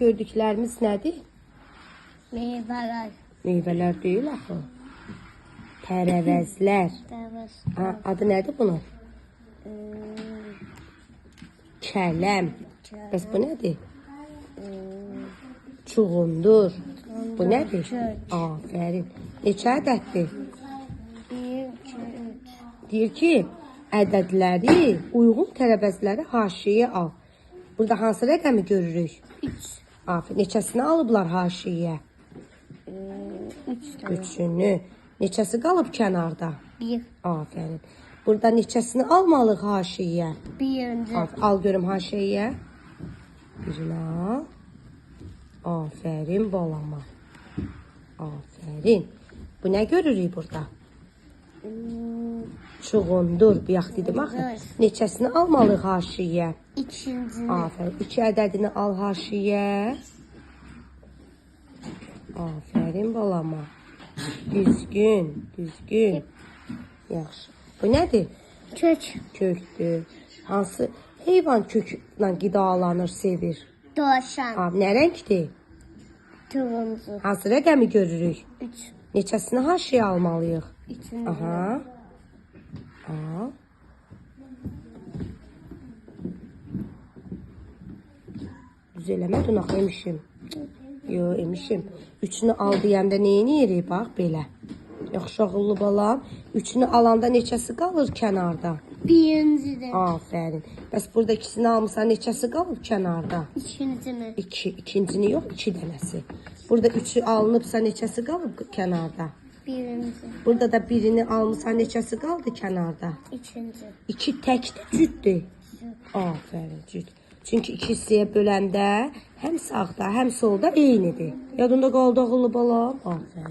gördüklerimiz nedir? Meyveler. Meyveler değil axı. Tərəvəzlər. Ha, adı nədir bunun? Kələm. Bəs bu nədir? Çuğundur. Bu nədir? Afərin. Neçə ədəddir? 1, 2, 3. Deyir ki, ədədləri uyğun tərəvəzləri haşiyə al. Burada hansı rəqəmi görürük? 3. Aferin. Neçəsini alıblar haşiyə? 3 Üçünü. Neçəsi qalıb kənarda? 1. Aferin. Burada neçəsini almalıq haşiyə? 1. Al görüm haşiyə. Birini al. Aferin balama. Aferin. Bu nə görürük burada? Hmm. Çuğundur. Bir yax dedim axı. Neçəsini almalıq haşiyə? İkinci. Afərin. İki ədədini al haşiyə. Afərin balama. Düzgün, düzgün. Yaxşı. Bu nədir? Kök. Köktür. Hansı heyvan köklə qidalanır, sevir? Dolaşan. Ha, nə rəngdir? Turuncu. Hansı rəqəmi görürük? Üç. Neçəsini haşiyə almalıyıq? Üçüncü. Aha. Al. Düz eləmədin axı emişim. Yo, emişim. Üçünü al deyəndə neyini yerik bax belə. Yaxşı ağıllı balam. Üçünü alanda neçəsi qalır kənarda? Birinci de. Afərin. Bəs burada ikisini almısan neçəsi qalıb kənarda? İkinci mi? İki, ikincini yox, iki dənəsi. Burada üçü alınıbsa neçəsi qalıb kənarda? Birinci. Burada da birini almısan neçəsi qaldı kənarda? İkinci. İki təkdir, cüddür. Afərin, cüd. Çünki iki hissəyə böləndə həm sağda, həm solda eynidir. Yadında qaldı ağıllı balam? Afərin.